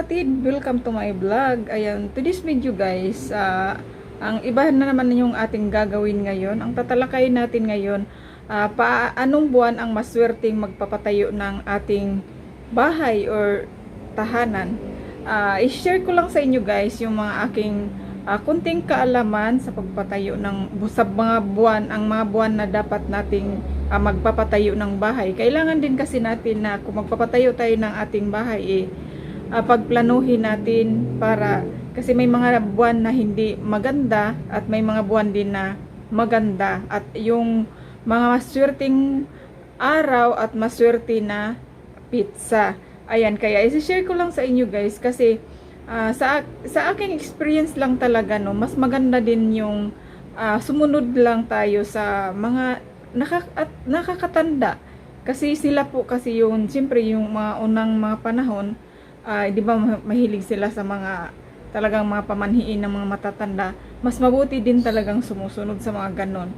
kapatid, welcome to my vlog. Ayan, today's video guys, ah, ang iba na naman yung ating gagawin ngayon. Ang tatalakayin natin ngayon, ah, pa anong buwan ang maswerteng magpapatayo ng ating bahay or tahanan. Ah, i-share ko lang sa inyo guys yung mga aking ah, kunting kaalaman sa pagpatayo ng sa mga buwan, ang mga buwan na dapat nating ah, magpapatayo ng bahay. Kailangan din kasi natin na kung magpapatayo tayo ng ating bahay eh ah, pagplanuhin natin para kasi may mga buwan na hindi maganda at may mga buwan din na maganda at yung mga maswerteng araw at maswerte na pizza. Ayan, kaya i-share ko lang sa inyo guys kasi ah, sa sa aking experience lang talaga no, mas maganda din yung ah, sumunod lang tayo sa mga nakak at nakakatanda. Kasi sila po kasi yung siyempre yung mga unang mga panahon ay di ba ma- mahilig sila sa mga talagang mga pamanhiin ng mga matatanda, mas mabuti din talagang sumusunod sa mga ganon.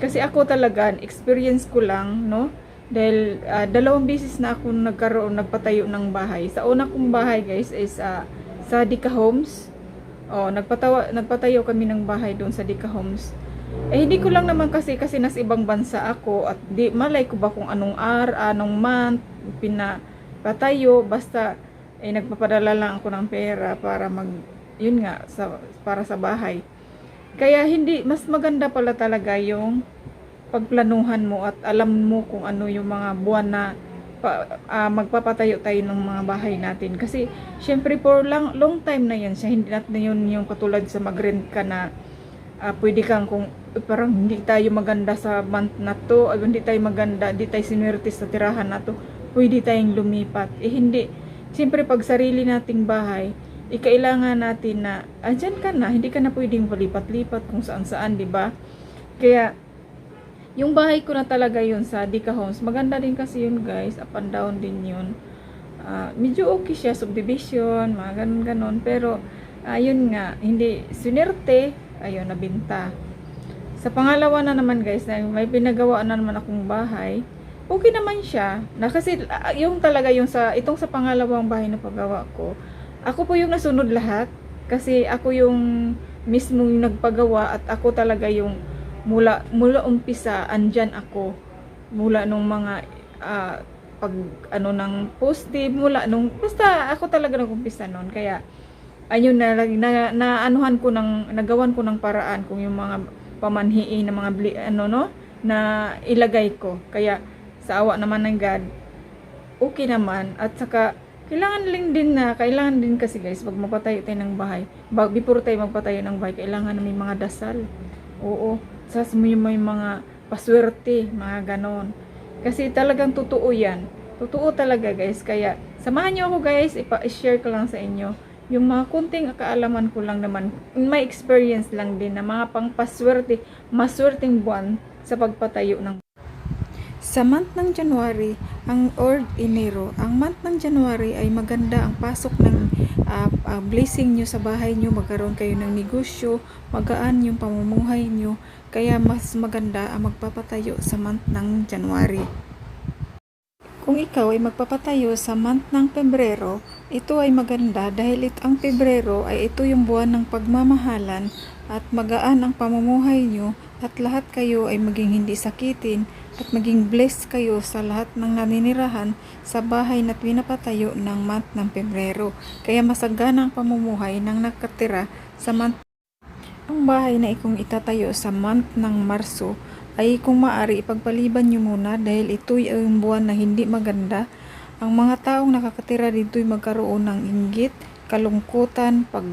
Kasi ako talaga, experience ko lang, no? Dahil ah, dalawang beses na ako nagkaroon, nagpatayo ng bahay. Sa una kong bahay guys is ah, sa Dika Homes. Oh, nagpatawa, nagpatayo kami ng bahay doon sa Dika Homes. Eh hindi ko lang naman kasi kasi nas ibang bansa ako at di malay ko ba kung anong hour, anong month pinapatayo basta eh nagpapadala lang ako ng pera para mag yun nga sa para sa bahay. Kaya hindi mas maganda pala talaga yung pagplanuhan mo at alam mo kung ano yung mga buwan na pa, ah, magpapatayo tayo ng mga bahay natin. Kasi syempre for long, long time na yan siya. Hindi natin yun yung katulad sa mag-rent ka na ah, pwede kang kung eh, parang hindi tayo maganda sa month na to ay hindi tayo maganda hindi tayo sinuwerte sa tirahan na to pwede tayong lumipat. Eh hindi siyempre pag sarili nating bahay eh, kailangan natin na andyan ka na hindi ka na pwedeng palipat-lipat kung saan saan di ba kaya yung bahay ko na talaga yun sa Dika Homes. Maganda din kasi yun guys. Up and down din yun. Ah, medyo okay siya. Subdivision, mga ganun ganon. Pero, ayun nga, hindi sinerte. Ayun, nabinta. Sa pangalawa na naman guys, na may pinagawa na naman akong bahay. Okay naman siya. Na kasi, ah, yung talaga yung sa, itong sa pangalawang bahay na paggawa ko, ako po yung nasunod lahat. Kasi ako yung mismo yung nagpagawa at ako talaga yung mula mula umpisa andyan ako mula nung mga ah, pag ano ng poste mula nung basta ako talaga nag-umpisa noon kaya ayun na, na, na anuhan ko ng nagawan ko ng paraan kung yung mga pamanhiin ng mga ano no na ilagay ko kaya sa awa naman ng God okay naman. At saka kailangan lang din na kailangan din kasi guys pag magpatayo tayo ng bahay. Bag before tayo magpatayo ng bahay kailangan na may mga dasal. Oo. Sas mo may mga paswerte mga ganon. Kasi talagang totoo yan. Totoo talaga guys. Kaya samahan nyo ako guys. Ipa-share ko lang sa inyo yung mga kunting kaalaman ko lang naman. May experience lang din na mga pangpaswerte maswerteng buwan sa pagpatayo ng sa month ng January ang or Enero, ang month ng January ay maganda ang pasok ng ah, ah, blessing nyo sa bahay nyo, magkaroon kayo ng negosyo, magaan yung pamumuhay nyo, kaya mas maganda ang magpapatayo sa month ng January. Kung ikaw ay magpapatayo sa month ng Pebrero, ito ay maganda dahil it, ang Pebrero ay ito yung buwan ng pagmamahalan at magaan ang pamumuhay nyo at lahat kayo ay maging hindi sakitin at maging blessed kayo sa lahat ng naninirahan sa bahay na pinapatayo ng month ng Pebrero. Kaya masagana ang pamumuhay ng nakatira sa month ang bahay na ikong itatayo sa month ng Marso ay kung maari ipagpaliban nyo muna dahil ito'y ang buwan na hindi maganda. Ang mga taong nakakatira dito'y magkaroon ng inggit, kalungkutan, pag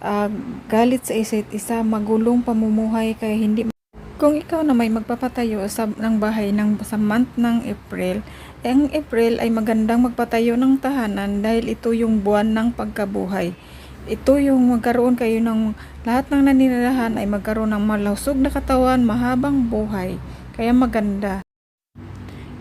ah, galit sa isa't isa, magulong pamumuhay kaya hindi kung ikaw na may magpapatayo sa, ng bahay ng, sa month ng April, eh, ang April ay magandang magpatayo ng tahanan dahil ito yung buwan ng pagkabuhay. Ito yung magkaroon kayo ng lahat ng naninirahan ay magkaroon ng malusog na katawan, mahabang buhay. Kaya maganda.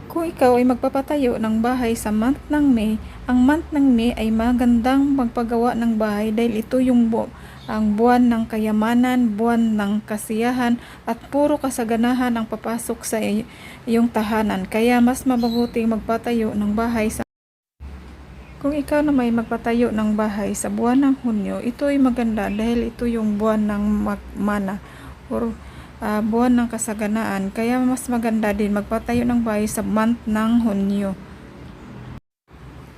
Kung ikaw ay magpapatayo ng bahay sa month ng May, ang month ng May ay magandang magpagawa ng bahay dahil ito yung bu- ang buwan ng kayamanan, buwan ng kasiyahan at puro kasaganahan ang papasok sa iyong tahanan. Kaya mas mabuting magpatayo ng bahay sa Kung ikaw na may magpatayo ng bahay sa buwan ng Hunyo, ito ay maganda dahil ito yung buwan ng mag- mana or ah, buwan ng kasaganaan. Kaya mas maganda din magpatayo ng bahay sa month ng Hunyo.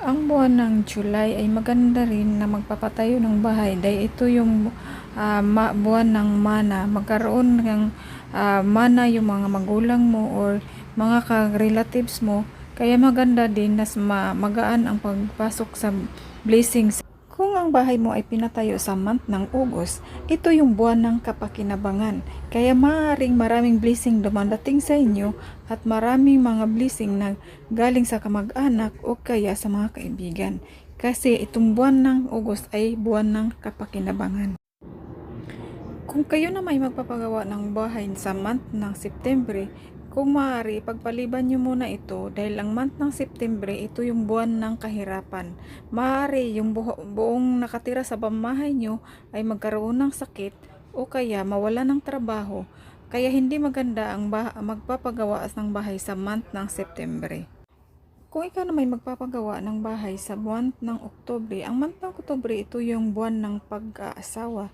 Ang buwan ng July ay maganda rin na magpapatayo ng bahay dahil ito yung ah, ma- buwan ng mana. Magkaroon ng ah, mana yung mga magulang mo or mga ka-relatives mo. Kaya maganda din na ma- magaan ang pagpasok sa blessings. Kung ang bahay mo ay pinatayo sa month ng August, ito yung buwan ng kapakinabangan. Kaya maaaring maraming blessing dumadating sa inyo at maraming mga blessing na galing sa kamag-anak o kaya sa mga kaibigan. Kasi itong buwan ng August ay buwan ng kapakinabangan. Kung kayo na may magpapagawa ng bahay sa month ng September, kung maaari, pagpaliban nyo muna ito dahil ang month ng September, ito yung buwan ng kahirapan. Maaari, yung buho- buong nakatira sa pamahay nyo ay magkaroon ng sakit o kaya mawala ng trabaho. Kaya hindi maganda ang magpapagawa ng bahay sa month ng September. Kung ikaw na may magpapagawa ng bahay sa buwan ng Oktobre, ang month ng Oktobre ito yung buwan ng pag-aasawa.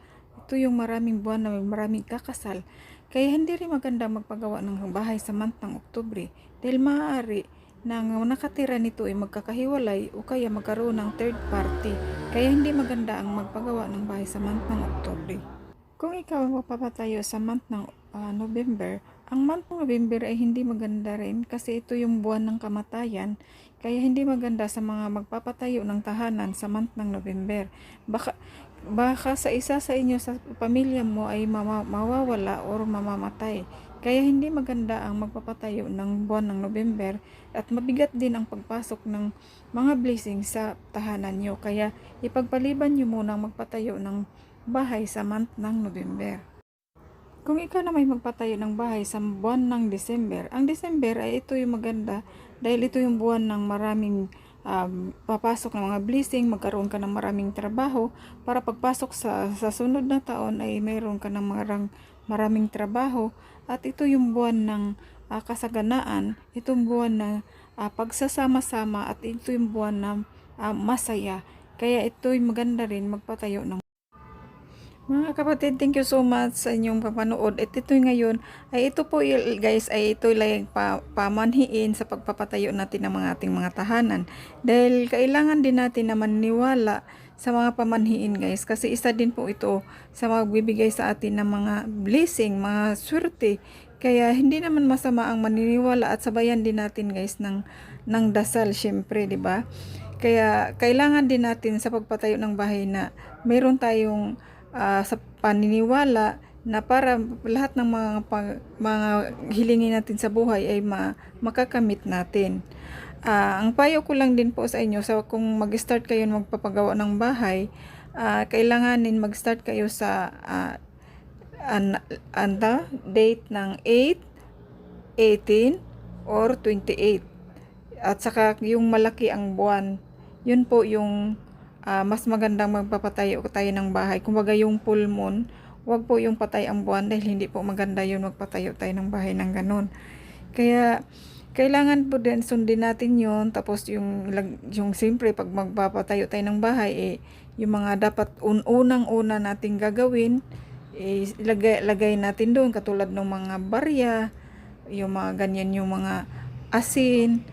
Ito yung maraming buwan na may maraming kakasal. Kaya hindi rin maganda magpagawa ng bahay sa month ng Oktubre dahil maaari na ang nakatira nito ay magkakahiwalay o kaya magkaroon ng third party. Kaya hindi maganda ang magpagawa ng bahay sa month ng Oktubre. Kung ikaw ang magpapatayo sa month ng ah, November, ang month ng November ay hindi maganda rin kasi ito yung buwan ng kamatayan. Kaya hindi maganda sa mga magpapatayo ng tahanan sa month ng November. Baka, baka sa isa sa inyo sa pamilya mo ay mama, mawawala or mamamatay. Kaya hindi maganda ang magpapatayo ng buwan ng November at mabigat din ang pagpasok ng mga blessings sa tahanan nyo. Kaya ipagpaliban nyo muna ang magpatayo ng bahay sa month ng November. Kung ikaw na may magpatayo ng bahay sa buwan ng December, ang December ay ito yung maganda dahil ito yung buwan ng maraming um, papasok ng mga blessing, magkaroon ka ng maraming trabaho para pagpasok sa, sa sunod na taon ay mayroon ka ng marang, maraming trabaho at ito yung buwan ng ah, kasaganaan, itong buwan na ah, pagsasama-sama at ito yung buwan na ah, masaya. Kaya ito yung maganda rin magpatayo ng mga kapatid, thank you so much sa inyong papanood. At ito ngayon, ay ito po guys, ay ito lang pa, pamanhiin sa pagpapatayo natin ng mga ating mga tahanan. Dahil kailangan din natin na maniwala sa mga pamanhiin guys. Kasi isa din po ito sa magbibigay sa atin ng mga blessing, mga swerte. Kaya hindi naman masama ang maniniwala at sabayan din natin guys ng, ng dasal syempre, di ba? Kaya kailangan din natin sa pagpatayo ng bahay na mayroon tayong ah, sa paniniwala na para lahat ng mga pag- mga hilingin natin sa buhay ay ma- makakamit natin. Ah, ang payo ko lang din po sa inyo sa kung mag-start kayo magpapagawa ng bahay, ah, kailanganin mag-start kayo sa ah, an, anda, date ng 8, 18, or 28. At saka yung malaki ang buwan, yun po yung ah, mas magandang magpapatayo tayo ng bahay. Kumbaga yung full moon, wag po yung patay ang buwan dahil hindi po maganda yun magpatayo tayo ng bahay ng ganun. Kaya kailangan po din sundin natin yun. Tapos yung, yung siyempre pag magpapatayo tayo ng bahay, eh, yung mga dapat un unang-una nating gagawin, eh, lagay, lagay natin doon katulad ng mga barya, yung mga ganyan yung mga asin,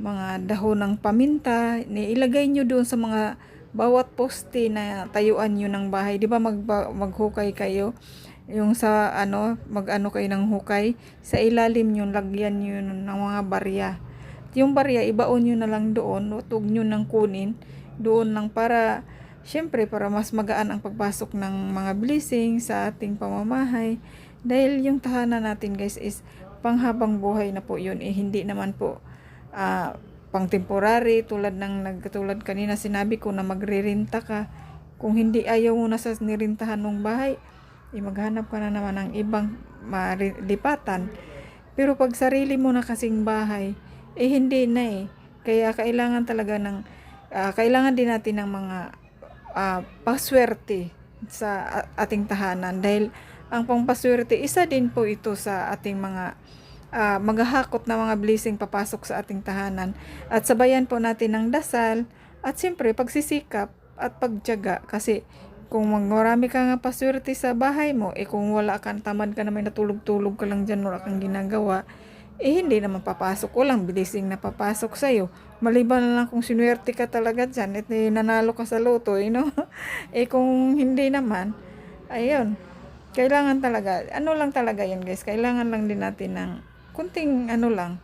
mga dahon ng paminta, ni ilagay nyo doon sa mga bawat poste na tayuan nyo ng bahay. Di ba mag, maghukay kayo? Yung sa ano, mag-ano kayo ng hukay, sa ilalim nyo, lagyan nyo ng mga barya. Yung barya, ibaon nyo na lang doon, huwag nyo nang kunin, doon lang para, syempre, para mas magaan ang pagpasok ng mga blessing sa ating pamamahay. Dahil yung tahanan natin guys is panghabang buhay na po yun, eh hindi naman po ah, pang temporary tulad ng nagkatulad kanina sinabi ko na magre-renta ka. Kung hindi ayaw mo na sa nirintahan ng bahay eh maghanap ka na naman ng ibang malipatan pero pag sarili mo na kasing bahay eh hindi na eh. Kaya kailangan talaga ng ah, kailangan din natin ng mga ah, paswerte sa ating tahanan. Dahil ang pangpaswerte isa din po ito sa ating mga ah, maghahakot na mga blessing papasok sa ating tahanan. At sabayan po natin ng dasal At siyempre, pagsisikap at pagtiyaga kasi kung marami ka nga paswerte sa bahay mo, eh kung wala kang tamad ka na may natulog-tulog ka lang dyan, wala kang ginagawa, eh hindi naman papasok. Walang bilising na papasok sa'yo. Maliban na lang kung sinuwerte ka talaga dyan, at eh, nanalo ka sa loto, eh, no? eh kung hindi naman, ayun, kailangan talaga, ano lang talaga yan guys, kailangan lang din natin ng kunting ano lang,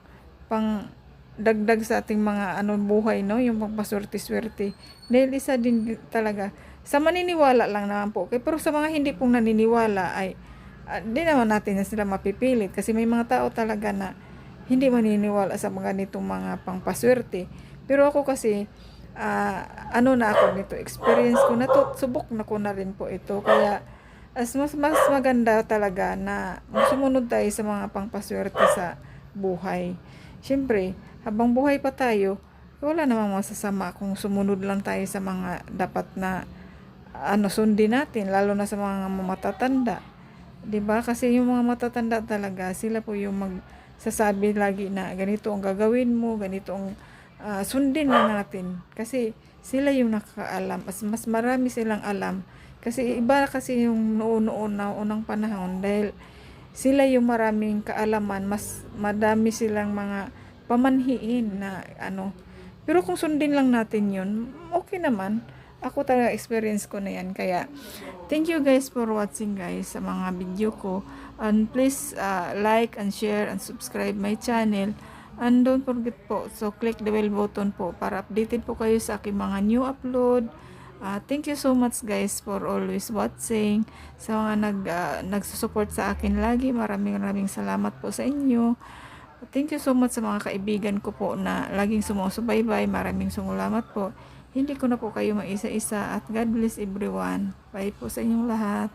pang dagdag sa ating mga ano buhay, no? Yung pagpaswerte-swerte. Dahil isa din talaga, sa maniniwala lang naman po. Okay? Pero sa mga hindi pong naniniwala ay di naman natin na sila mapipilit kasi may mga tao talaga na hindi maniniwala sa mga nitong mga pangpaswerte. Pero ako kasi ah, ano na ako nito, experience ko na to, subok na ko na rin po ito. Kaya as mas mas maganda talaga na sumunod tayo sa mga pangpaswerte sa buhay. Siyempre, habang buhay pa tayo, wala namang masasama kung sumunod lang tayo sa mga dapat na ano sundin natin lalo na sa mga matatanda. 'Di ba? Kasi yung mga matatanda talaga, sila po yung magsasabi lagi na ganito ang gagawin mo, ganito ang ah, sundin na natin. Kasi sila yung nakakaalam. Mas, mas marami silang alam. Kasi iba kasi yung noon-noon na unang panahon dahil sila yung maraming kaalaman, mas madami silang mga pamanhiin na ano. Pero kung sundin lang natin yun, okay naman. Ako talaga experience ko na yan. Kaya, thank you guys for watching guys sa mga video ko. And please uh, like and share and subscribe my channel. And don't forget po, so click the bell button po para updated po kayo sa aking mga new upload. Uh, thank you so much guys for always watching. Sa mga nag, uh, nagsusupport sa akin lagi, maraming maraming salamat po sa inyo. Thank you so much sa mga kaibigan ko po na laging sumusubaybay. Maraming salamat po. Hindi ko na po kayo maisa-isa at God bless everyone. Bye po sa inyong lahat.